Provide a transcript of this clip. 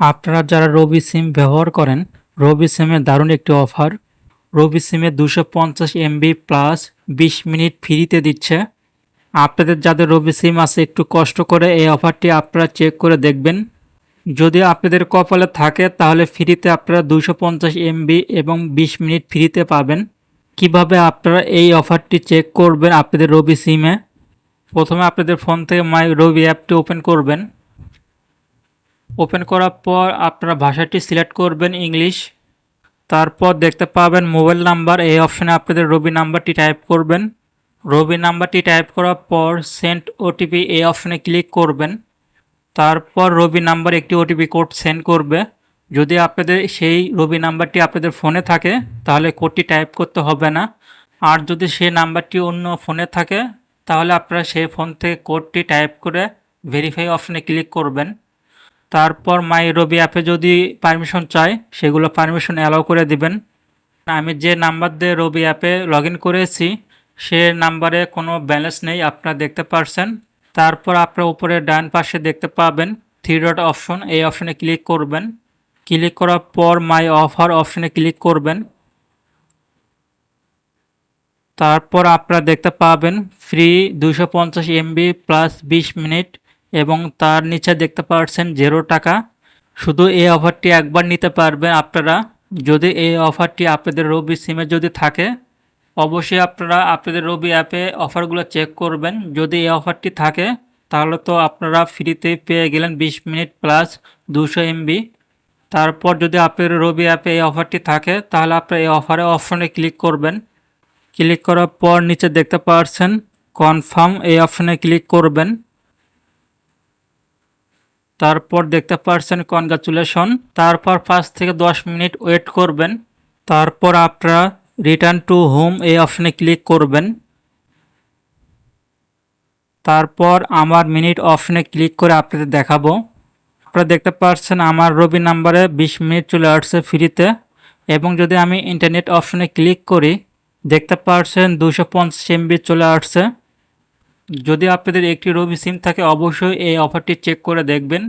আপনারা যারা রবি সিম ব্যবহার করেন, রবি সিমে দারুণ একটি অফার। রবি সিমে দুশো পঞ্চাশ এমবি প্লাস বিশ মিনিট ফ্রিতে দিচ্ছে। আপনাদের যাদের রবি সিম আছে, একটু কষ্ট করে এই অফারটি আপনারা চেক করে দেখবেন। যদি আপনাদের কপালে থাকে, তাহলে ফ্রিতে আপনারা দুশো পঞ্চাশ এমবি এবং বিশ মিনিট ফ্রিতে পাবেন। কীভাবে আপনারা এই অফারটি চেক করবেন আপনাদের রবি সিমে? প্রথমে আপনাদের ফোন থেকে মাই রবি অ্যাপটি ওপেন করবেন। ওপেন করার পর আপনারা ভাষাটি সিলেক্ট করবেন ইংলিশ। তারপর দেখতে পাবেন মোবাইল নাম্বার। এই অপশানে আপনাদের রবি নাম্বারটি টাইপ করবেন। রবি নাম্বারটি টাইপ করার পর সেন্ড ওটিপি এই অপশানে ক্লিক করবেন। তারপর রবি নাম্বার একটি ওটিপি কোড সেন্ড করবে। যদি আপনাদের সেই রবি নাম্বারটি আপনাদের ফোনে থাকে, তাহলে কোডটি টাইপ করতে হবে না। আর যদি সেই নাম্বারটি অন্য ফোনে থাকে, তাহলে আপনারা সেই ফোন থেকে কোডটি টাইপ করে ভেরিফাই অপশানে ক্লিক করবেন। তারপর মাই রবি অ্যাপে যদি পারমিশন চাই সেগুলো পারমিশন অ্যালাউ করে দিবেন। আমি যে নাম্বার দিয়ে রবি অ্যাপে লগ করেছি, সে নাম্বারে কোনো ব্যালেন্স নেই, আপনারা দেখতে পারছেন। তারপর আপনার উপরে ডান পাশে দেখতে পাবেন থ্রি ডট অপশন এই অপশনে ক্লিক করবেন। ক্লিক করার পর মাই অফার অপশনে ক্লিক করবেন। তারপর আপনারা দেখতে পাবেন ফ্রি দুশো পঞ্চাশ এমবি প্লাস বিশ মিনিট এবং তার নিচে দেখতে পাচ্ছেন জিরো টাকা। শুধু এই অফারটি একবার নিতে পারবেন আপনারা। যদি এই অফারটি আপনাদের রবি সিমে যদি থাকে, অবশ্যই আপনারা আপনাদের রবি অ্যাপে অফারগুলো চেক করবেন। যদি এই অফারটি থাকে, তাহলে তো আপনারা ফ্রিতে পেয়ে গেলেন বিশ মিনিট প্লাস দুশো এমবি তারপর যদি আপনাদের রবি অ্যাপে এই অফারটি থাকে, তাহলে আপনারা এই অফারে অপশনে ক্লিক করবেন। ক্লিক করার পর নিচে দেখতে পাচ্ছেন কনফার্ম এই অপশনে ক্লিক করবেন। তারপর দেখতে পারছেন কনগ্রাচুলেশন। তারপর পাঁচ থেকে দশ মিনিট ওয়েট করবেন। তারপর আপনারা রিটার্ন টু হোম এই অপশনে ক্লিক করবেন। তারপর আমার মিনিট অপশনে ক্লিক করে আপনাদের দেখাবো। আপনারা দেখতে পাচ্ছেন আমার রবি নাম্বারে বিশ মিনিট চলে আসছে ফ্রিতে। এবং যদি আমি ইন্টারনেট অপশনে ক্লিক করি, দেখতে পাচ্ছেন দুশো পঞ্চাশ এমবি চলে আসছে। যদি আপনাদের একটি রবি সিম থাকে অবশ্যই এই অফারটি চেক করে দেখবেন।